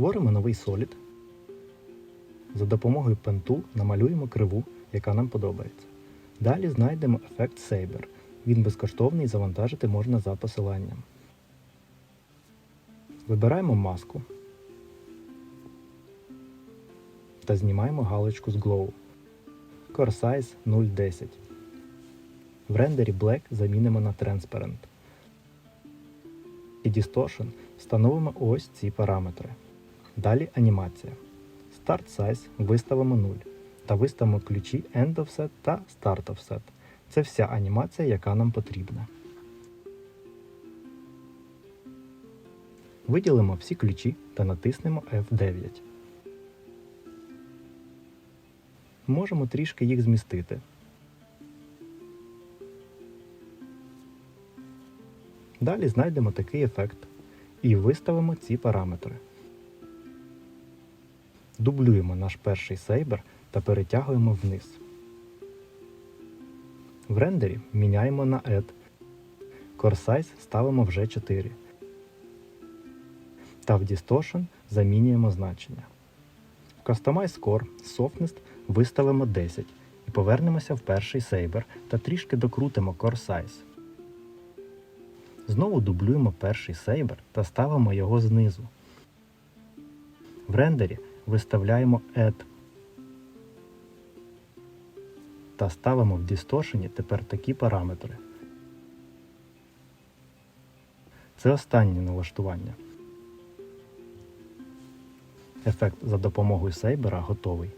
Створимо новий солід. За допомогою пенту намалюємо криву, яка нам подобається. Далі знайдемо ефект Saber. Він безкоштовний і завантажити можна за посиланням. Вибираємо маску та знімаємо галочку з Glow. Core Size 0.10. В рендері Black замінимо на Transparent. І Distortion встановимо ось ці параметри. Далі анімація. Start Size виставимо 0 та виставимо ключі End Offset та Start Offset. Це вся анімація, яка нам потрібна. Виділимо всі ключі та натиснемо F9. Можемо трішки їх змістити. Далі знайдемо такий ефект і виставимо ці параметри. Дублюємо наш перший сейбер та перетягуємо вниз. В рендері міняємо на Add. Core Size ставимо вже 4. Та в Distortion замінюємо значення. В Customize Core Softness виставимо 10 і повернемося в перший сейбер та трішки докрутимо Core Size. Знову дублюємо перший сейбер та ставимо його знизу. В рендері виставляємо Add та ставимо в дістошені тепер такі параметри. Це останнє налаштування. Ефект за допомогою сейбера готовий.